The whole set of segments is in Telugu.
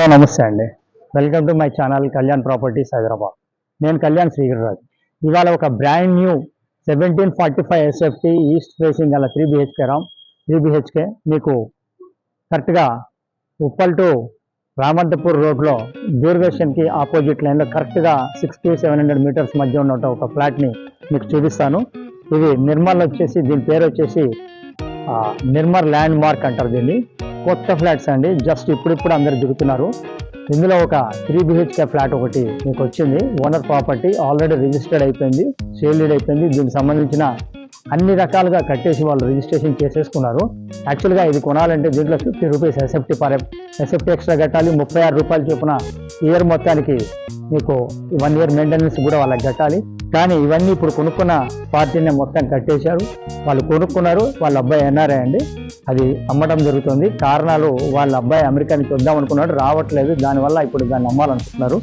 హలో నమస్తే అండి. Welcome to my channel Kalyan properties Hyderabad నేను కళ్యాణ్ శ్రీగిరిరాజ్. ఇవాళ ఒక brand new seventeen forty five SFT east facing గల త్రీ బిహెచ్కే రామ్ త్రీ బిహెచ్కే మీకు కరెక్ట్గా ఉప్పల్ టు రామంతపూర్ రోడ్లో దూరదర్శన్కి ఆపోజిట్ లైన్లో కరెక్ట్గా సిక్స్టీ సెవెన్ హండ్రెడ్ మీటర్స్ మధ్య ఉన్న ఒక ఫ్లాట్ని మీకు చూపిస్తాను. ఇది నిర్మల్ వచ్చేసి దీని పేరు వచ్చేసి నిర్మల్ ల్యాండ్ మార్క్ అంటారు దీన్ని. కొత్త ఫ్లాట్స్ అండి. జస్ట్ ఇప్పుడిప్పుడు అందరు దిగుతున్నారు. ఇందులో ఒక త్రీ బిహెచ్కే ఫ్లాట్ ఒకటి మీకు వచ్చింది. ఓనర్ ప్రాపర్టీ ఆల్రెడీ రిజిస్టర్డ్ అయిపోయింది. సేల్డ్ అయిపోయింది. దీనికి సంబంధించిన అన్ని రకాలుగా కట్టేసి వాళ్ళు రిజిస్ట్రేషన్ చేసేసుకున్నారు. యాక్చువల్గా ఇది కొనాలంటే దీంట్లో fifty rupees SFT per SFT extra కట్టాలి. ముప్పై ఆరు రూపాయలు చొప్పున ఇయర్ మొత్తానికి మీకు వన్ ఇయర్ మెయింటెనెన్స్ కూడా వాళ్ళకి కట్టాలి. కానీ ఇవన్నీ ఇప్పుడు కొనుక్కున్న పార్టీనే మొత్తం కట్టేశారు. వాళ్ళు కొనుక్కున్నారు. వాళ్ళ అబ్బాయి ఎన్ఆర్ఐ అండి. అది అమ్మడం జరుగుతుంది. కారణాలు వాళ్ళ అబ్బాయి అమెరికా వద్దాం అనుకున్నాడు రావట్లేదు. దానివల్ల ఇప్పుడు దాన్ని అమ్మాలనుకుంటున్నారు.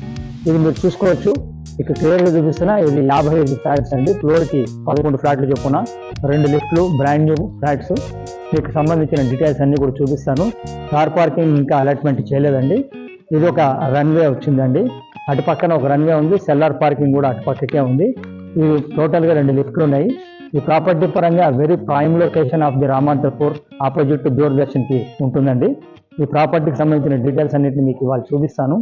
ఇది మీరు చూసుకోవచ్చు. ఇక క్లియర్గా చూపిస్తున్నా ఇది యాభై ఐదు ఫ్లాట్స్ అండి. ఫ్లోర్కి పదకొండు ఫ్లాట్లు చొప్పున రెండు లిఫ్ట్లు బ్రాండ్ న్యూ ఫ్లాట్స్. మీకు సంబంధించిన డీటెయిల్స్ అన్ని కూడా చూపిస్తాను. కార్ పార్కింగ్ ఇంకా అలాట్మెంట్ చేయలేదండి. ఇది ఒక రన్వే వచ్చిందండి. అటు పక్కన ఒక రన్వే ఉంది. సెల్లార్ పార్కింగ్ కూడా అటు పక్కకే ఉంది. ఇవి టోటల్గా రెండు లిఫ్ట్లు ఉన్నాయి. ఈ ప్రాపర్టీ పరంగా very prime location of the Ramanthapur opposite to దూరదర్శన్కి ఉంటుందండి. ఈ ప్రాపర్టీకి సంబంధించిన డీటెయిల్స్ అన్నిటిని మీకు ఇవాళ చూపిస్తాను.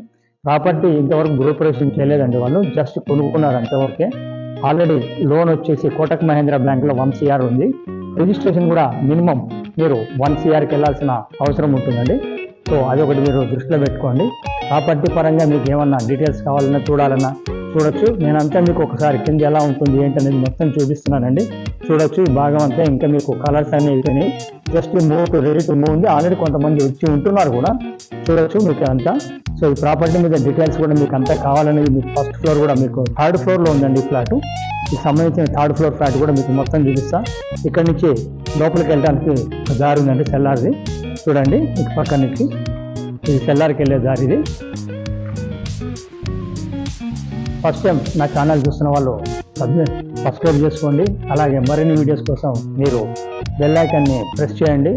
ప్రాపర్టీ ఇంతవరకు గృహప్రవేశం చేయలేదండి వాళ్ళు జస్ట్ కొనుక్కున్నారు అంతవరకే ఆల్రెడీ లోన్ వచ్చేసి కోటక్ మహేంద్ర బ్యాంక్లో వన్ సిఆర్ ఉంది. రిజిస్ట్రేషన్ కూడా మినిమం మీరు వన్ సిఆర్కి వెళ్ళాల్సిన అవసరం ఉంటుందండి. సో అది ఒకటి మీరు దృష్టిలో పెట్టుకోండి. ప్రాపర్టీ పరంగా మీకు ఏమన్నా డీటెయిల్స్ కావాలన్నా చూడాలన్నా చూడొచ్చు. నేనంతా మీకు ఒకసారి కింద ఎలా ఉంటుంది ఏంటనేది మొత్తం చూపిస్తున్నానండి. చూడొచ్చు ఈ భాగం అంతా ఇంకా మీకు కలర్స్ అనేవి just move to ready to move ఉంది. ఆల్రెడీ కొంతమంది వచ్చి ఉంటున్నారు కూడా. చూడొచ్చు మీకు అంతా. సో ఈ ప్రాపర్టీ మీద డీటెయిల్స్ కూడా మీకు అంతా కావాలనేది మీకు ఫస్ట్ ఫ్లోర్ కూడా మీకు థర్డ్ ఫ్లోర్లో ఉందండి ఈ ఫ్లాట్ ఈ సంబంధించిన థర్డ్ ఫ్లోర్ ఫ్లాట్ కూడా మీకు మొత్తం చూపిస్తా. ఇక్కడ నుంచి లోపలికి వెళ్ళడానికి దారి ఉందండి సెల్లార్ది. చూడండి ఇటు పక్క నుంచి. ఇది సెల్లార్కి వెళ్ళే దారి ఇది. ఫస్ట్ టైం నా ఛానల్ చూస్తున్న వాళ్ళు సబ్స్క్రైబ్ చేసుకోండి. అలాగే మరిన్ని వీడియోస్ కోసం మీరు బెల్ ఐకాన్ని ప్రెస్ చేయండి.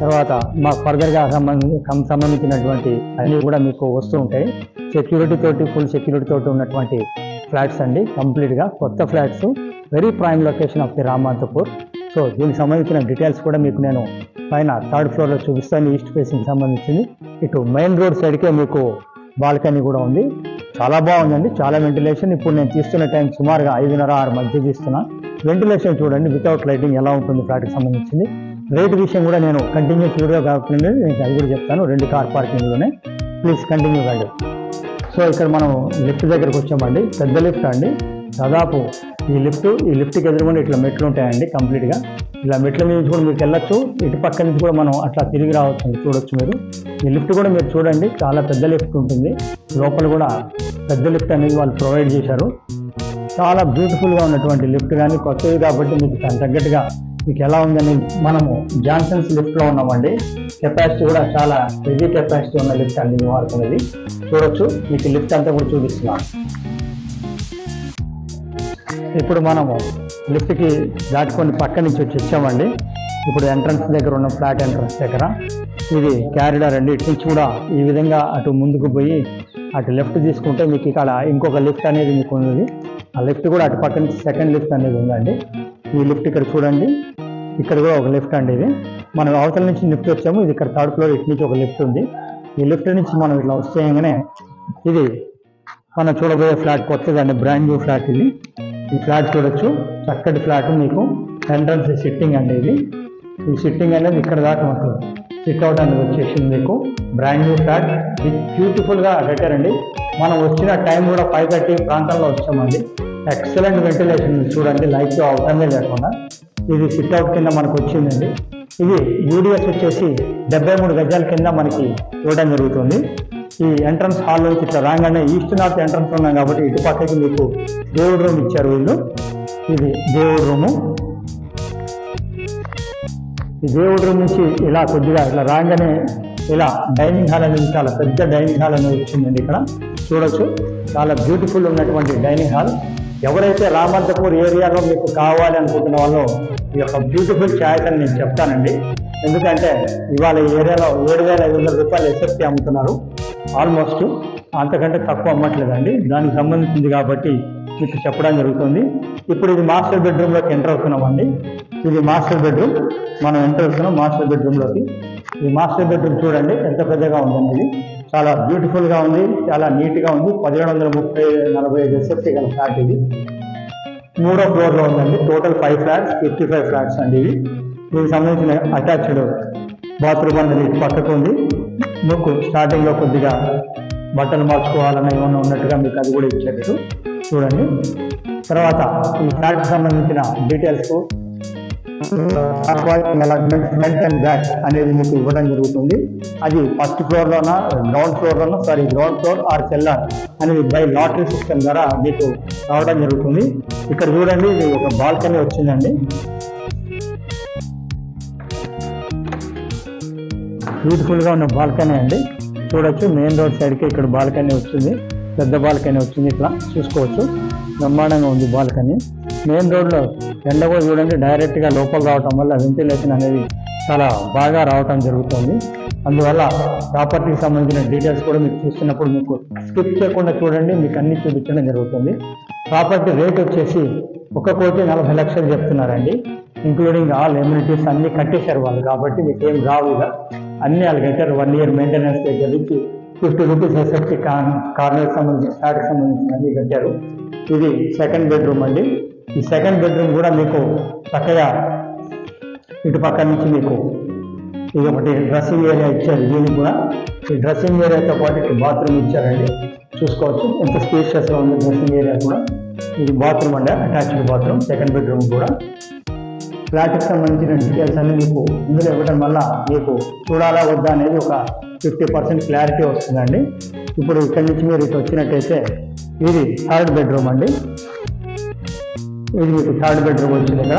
తర్వాత మా ఫర్దర్గా సంబంధించి సంబంధించినటువంటి అన్నీ కూడా మీకు వస్తూ ఉంటాయి. సెక్యూరిటీ తోటి ఫుల్ సెక్యూరిటీ తోటి ఉన్నటువంటి ఫ్లాట్స్ అండి. కంప్లీట్గా కొత్త flats. Very prime location of the Ramanthapur so దీనికి సంబంధించిన డీటెయిల్స్ కూడా మీకు నేను పైన థర్డ్ ఫ్లోర్లో చూపిస్తాను. ఈస్ట్ ఫేసింగ్కి సంబంధించింది. ఇటు మెయిన్ రోడ్ సైడ్కే మీకు బాల్కనీ కూడా ఉంది. చాలా బాగుందండి. చాలా వెంటిలేషన్. ఇప్పుడు నేను తీస్తున్న టైం సుమారుగా ఐదున్నర ఆరు మధ్య తీస్తున్నా. వెంటిలేషన్ చూడండి వితౌట్ లైటింగ్ ఎలా ఉంటుంది ఫ్లాట్కి సంబంధించింది. రేట్ విషయం కూడా నేను కంటిన్యూస్ వీడియో కాకుండా నేను అది కూడా చెప్తాను. రెండు కార్ పార్కింగ్లోనే. ప్లీజ్ కంటిన్యూ కండి సో ఇక్కడ మనం లిఫ్ట్ దగ్గరకు వచ్చామండి. పెద్ద లిఫ్ట్ అండి. దాదాపు ఈ లిఫ్ట్ ఈ లిఫ్ట్కి ఎదురుకుండా ఇట్లా మెట్లు ఉంటాయండి కంప్లీట్గా. ఇలా మెట్ల మీద నుంచి కూడా మీకు వెళ్ళొచ్చు ఇటు పక్క నుంచి కూడా మనం అట్లా తిరిగి రావచ్చు అండి, చూడొచ్చు మీరు. ఈ లిఫ్ట్ కూడా మీరు చూడండి చాలా పెద్ద లిఫ్ట్ ఉంటుంది. లోపల కూడా పెద్ద లిఫ్ట్ అనేది వాళ్ళు ప్రొవైడ్ చేశారు. చాలా బ్యూటిఫుల్గా ఉన్నటువంటి లిఫ్ట్ కానీ కొత్తవి కాబట్టి మీకు దాని తగ్గట్టుగా మీకు ఎలా ఉందని మనము జాన్సన్స్ లిఫ్ట్లో ఉన్నామండి. కెపాసిటీ కూడా చాలా హెవీ కెపాసిటీ ఉన్న లిఫ్ట్ అండి మేము వాడుతున్నది చూడొచ్చు మీకు లిఫ్ట్ అంతా కూడా చూపిస్తున్నాను. ఇప్పుడు మనము లిఫ్ట్కి దాటుకొని పక్క నుంచి వచ్చి వచ్చామండి. ఇప్పుడు ఎంట్రన్స్ దగ్గర ఉన్న ఫ్లాట్ ఎంట్రన్స్ దగ్గర. ఇది క్యారిడార్ అండి. ఇటు నుంచి కూడా ఈ విధంగా అటు ముందుకు పోయి అటు లెఫ్ట్ తీసుకుంటే మీకు ఇక్కడ ఇంకొక లిఫ్ట్ అనేది మీకు ఉంది ఆ లిఫ్ట్ కూడా అటు పక్క నుంచి సెకండ్ లిఫ్ట్ అనేది ఉందండి. ఈ లిఫ్ట్ ఇక్కడ చూడండి. ఇక్కడ కూడా ఒక లిఫ్ట్ అండి ఇది. మనం అవతల నుంచి లిఫ్ట్ వచ్చాము. ఇది ఇక్కడ థర్డ్ ఫ్లోర్ ఇటు నుంచి ఒక లిఫ్ట్ ఉంది. ఈ లిఫ్ట్ నుంచి మనం ఇట్లా వస్తేయగానే ఇది మనం చూడబోయే ఫ్లాట్ కొత్తదండి బ్రాండ్ న్యూ ఫ్లాట్ ఇది. ఈ ఫ్లాట్ చూడొచ్చు. చక్కటి ఫ్లాట్ మీకు ఎంట్రన్స్ సిట్టింగ్ అండి ఇది. ఈ సిట్టింగ్ అనేది ఇక్కడ దాకా ఉంటుంది. సిట్ అవుట్ అనేది వచ్చేసింది మీకు. బ్రాండ్ న్యూ ఫ్లాట్ బ్యూటిఫుల్గా కట్టారండి మనం వచ్చిన టైం కూడా ఫైవ్ థర్టీ ప్రాంతంలో వచ్చామండి. ఎక్సలెంట్ వెంటిలేషన్ చూడండి లైట్ అవసరమే లేకుండా. ఇది సిట్ అవుట్ కింద మనకు వచ్చిందండి. ఇది యూడిఎస్ వచ్చేసి డెబ్బై మూడు గజాల కింద మనకి ఇవ్వడం జరుగుతుంది. ఈ ఎంట్రన్స్ హాల్లోకి ఇట్లా రాగానే ఈస్ట్ నార్త్ ఎంట్రన్స్ ఉన్నాం కాబట్టి ఇటు పక్కకి మీకు దేవుడు రూమ్ ఇచ్చారు వీళ్ళు. ఇది దేవుడు రూము ఈ దేవుడి రూమ్ నుంచి ఇలా కొద్దిగా ఇలా రాగానే ఇలా డైనింగ్ హాల్ అనేది చాలా పెద్ద డైనింగ్ హాల్ అనేది వచ్చిందండి ఇక్కడ. చూడొచ్చు. చాలా బ్యూటిఫుల్ ఉన్నటువంటి డైనింగ్ హాల్ ఎవరైతే రామంతపూర్ ఏరియాలో మీకు కావాలి అనుకుంటున్న వాళ్ళు ఈ యొక్క బ్యూటిఫుల్ ఛాయిస్ అని నేను చెప్తానండి. ఎందుకంటే ఇవాళ ఈ ఏరియాలో ఏడు వేల ఐదు వందల రూపాయలు ఎస్ఎఫ్టీ అమ్ముతున్నారు. ఆల్మోస్ట్ అంతకంటే తక్కువ అమ్మట్లేదండి దానికి సంబంధించింది కాబట్టి మీకు చెప్పడం జరుగుతుంది. ఇప్పుడు ఇది మాస్టర్ బెడ్రూమ్లోకి ఎంటర్ అవుతున్నామండి. ఇది మాస్టర్ బెడ్రూమ్. మనం ఎంటర్ అవుతున్నాం మాస్టర్ బెడ్రూమ్లోకి. ఈ మాస్టర్ బెడ్రూమ్ చూడండి ఎంత పెద్దగా ఉందండి ఇది. చాలా బ్యూటిఫుల్గా ఉంది చాలా నీట్గా ఉంది. పదిహేడు వందల ముప్పై నలభై ఐదు ఎస్ఎఫ్టీ గల ఫ్లాట్ ఇది. మూడో ఫ్లోర్లో ఉందండి. Total five flats fifty five flats అండి ఇవి. దీనికి సంబంధించిన అటాచ్డ్ బాత్రూమ్ అనేది పక్కకు ఉంది. మీకు స్టార్టింగ్లో కొద్దిగా బట్టలు మార్చుకోవాలని ఏమన్నా ఉన్నట్టుగా మీకు అది కూడా ఇచ్చారు చూడండి. తర్వాత ఈ ఫ్లాట్కి సంబంధించిన డీటెయిల్స్ ఫ్రంట్ అండ్ బ్యాక్ అనేది మీకు ఇవ్వడం జరుగుతుంది. అది ఫస్ట్ ఫ్లోర్లోనా ground ఫ్లోర్లోనా sorry ground floor or cellar అనేది బై లాటరీ సిస్టమ్ ద్వారా మీకు రావడం జరుగుతుంది. ఇక్కడ చూడండి ఇది ఒక బాల్కనీ వచ్చిందండి. బ్యూటిఫుల్గా ఉన్న బాల్కనీ అండి. చూడొచ్చు మెయిన్ రోడ్ సైడ్కి ఇక్కడ బాల్కనీ వచ్చింది పెద్ద బాల్కనీ వచ్చింది ఇట్లా చూసుకోవచ్చు. బ్రహ్మాండంగా ఉంది బాల్కనీ. మెయిన్ రోడ్లో ఎండ కూడా చూడండి డైరెక్ట్గా లోపల రావటం వల్ల వెంటిలేషన్ అనేది చాలా బాగా రావటం జరుగుతుంది. అందువల్ల ప్రాపర్టీకి సంబంధించిన డీటెయిల్స్ కూడా మీరు చూస్తున్నప్పుడు మీకు స్కిప్ చేయకుండా చూడండి మీకు అన్ని చూపించడం జరుగుతుంది. ప్రాపర్టీ రేట్ వచ్చేసి ఒక కోటి నలభై లక్షలు చెప్తున్నారండి. ఇంక్లూడింగ్ ఆల్ ఎమ్యూనిటీస్ అన్ని కట్టేశారు వాళ్ళు కాబట్టి మీకు ఏం రావు ఇక. అన్ని వాళ్ళు వన్ ఇయర్ మెయింటెనెన్స్ దగ్గర నుంచి ఫిఫ్టీ రూపీస్ ఎస్ఎఫ్టీ కార్నర్ సంబంధించిన ఫ్లాట్కి సంబంధించిన అన్ని కట్టారు. ఇది సెకండ్ బెడ్రూమ్ అండి. ఈ సెకండ్ బెడ్రూమ్ కూడా మీకు చక్కగా ఇటు పక్క నుంచి మీకు ఇది ఒకటి డ్రెస్సింగ్ ఏరియా ఇచ్చారు. దీనికి కూడా ఈ డ్రెస్సింగ్ ఏరియాతో పాటు ఇటు బాత్రూమ్ ఇచ్చారండి. చూసుకోవచ్చు. ఎంత స్పేషియస్గా ఉంది డ్రెస్సింగ్ ఏరియా కూడా. ఇది బాత్రూమ్ అండి. అటాచ్డ్ బాత్రూమ్ సెకండ్ బెడ్రూమ్ కూడా. ఫ్లాట్కి సంబంధించిన డీటెయిల్స్ అన్ని మీకు ఇందులో ఇవ్వడం వల్ల మీకు చూడాలా వద్దా అనేది ఒక ఫిఫ్టీ పర్సెంట్ క్లారిటీ వస్తుందండి. ఇప్పుడు ఇక్కడి నుంచి మీరు ఇటు వచ్చినట్టయితే ఇది థర్డ్ బెడ్రూమ్ అండి. ఇది మీకు థర్డ్ బెడ్రూమ్ వచ్చింది ఇక్కడ.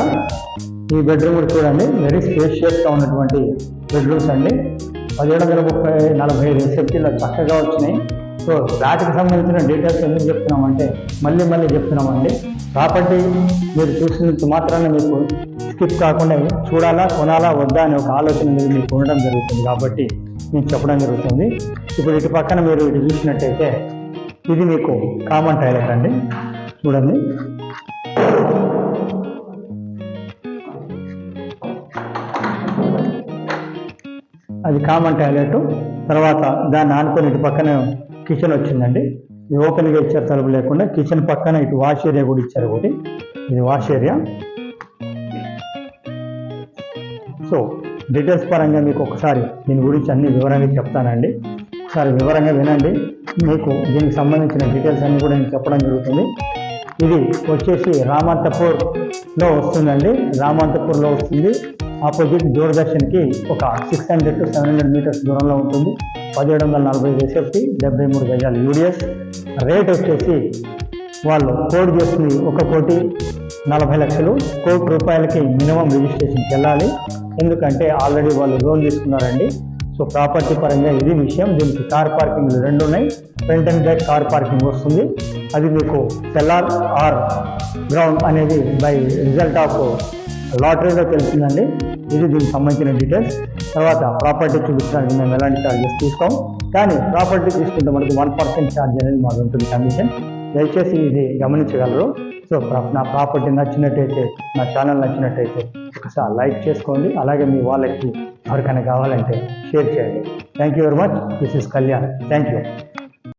ఈ బెడ్రూమ్ కూడా చూడండి వెరీ స్పేషియస్గా ఉన్నటువంటి బెడ్రూమ్స్ అండి. పదిహేడు వందల ముప్పై నలభై ఐదు ఎస్ఎఫ్టీలో చక్కగా వచ్చినాయి. సో దాటికి సంబంధించిన డీటెయిల్స్ ఎందుకు చెప్తున్నామంటే మళ్ళీ మళ్ళీ చెప్తున్నామండి. ప్రాపర్టీ మీరు చూసినంత మాత్రాన మీకు స్కిప్ కాకుండా చూడాలా కొనాలా వద్దా అనే ఒక ఆలోచన మీరు మీకు ఉండడం జరుగుతుంది కాబట్టి నేను చెప్పడం జరుగుతుంది. ఇప్పుడు ఇటు పక్కన మీరు ఇటు చూసినట్టయితే ఇది మీకు కామన్ టైలెట్ అండి. చూడండి. అది కామన్ టాయిలెట్ తర్వాత దాన్ని ఆనుకొని ఇటు పక్కన కిచెన్ వచ్చిందండి. ఇది ఓపెన్గా ఇచ్చారు తలుపు లేకుండా. కిచెన్ పక్కన ఇటు వాష్ ఏరియా కూడా ఇచ్చారు ఒకటి. ఇది వాష్ ఏరియా. సో డీటెయిల్స్ పరంగా మీకు ఒకసారి దీని గురించి అన్ని వివరంగా చెప్తానండి. ఒకసారి వివరంగా వినండి. మీకు దీనికి సంబంధించిన డీటెయిల్స్ అన్ని కూడా నేను చెప్పడం జరుగుతుంది. ఇది వచ్చేసి రామంతపూర్లో వస్తుందండి. రామంతపూర్లో వస్తుంది. ఆపోజిట్ దూరదర్శన్కి ఒక six hundred to seven hundred metres దూరంలో ఉంటుంది. పదిహేడు వందల నలభై ఎస్ఎఫ్టీ డెబ్బై మూడు గజాలు యూడిఎస్. రేట్ వచ్చేసి వాళ్ళు కోడ్ చేసి ఒక కోటి నలభై లక్షలు. కోటి రూపాయలకి మినిమం రిజిస్ట్రేషన్కి వెళ్ళాలి. ఎందుకంటే ఆల్రెడీ వాళ్ళు లోన్ తీసుకున్నారండి. సో ప్రాపర్టీ పరంగా ఇది విషయం. దీనికి కార్ పార్కింగ్లు రెండు ఉన్నాయి. Front and back car parking వస్తుంది. అది మీకు సెల్ఆర్ ఆర్ గ్రౌండ్ అనేది బై రిజల్ట్ ఆఫ్ లాటరీలో తెలిసిందండి ఇది దీనికి సంబంధించిన డీటెయిల్స్ తర్వాత ప్రాపర్టీ చూపించడానికి మేము ఎలాంటి ఛార్జెస్ తీసుకోం కానీ ప్రాపర్టీ తీసుకుంటే మనకి వన్ పర్సెంట్ ఛార్జ్ అనేది మాకు ఉంటుంది కమిషన్ దయచేసి ఇది గమనించగలరు. సో నా ప్రాపర్టీ నచ్చినట్టయితే నా ఛానల్ నచ్చినట్టయితే ఒకసారి లైక్ చేసుకోండి. అలాగే మీ వాళ్ళకి ఎవరికైనా కావాలంటే షేర్ చేయండి. Thank you very much this is Kalyan thank you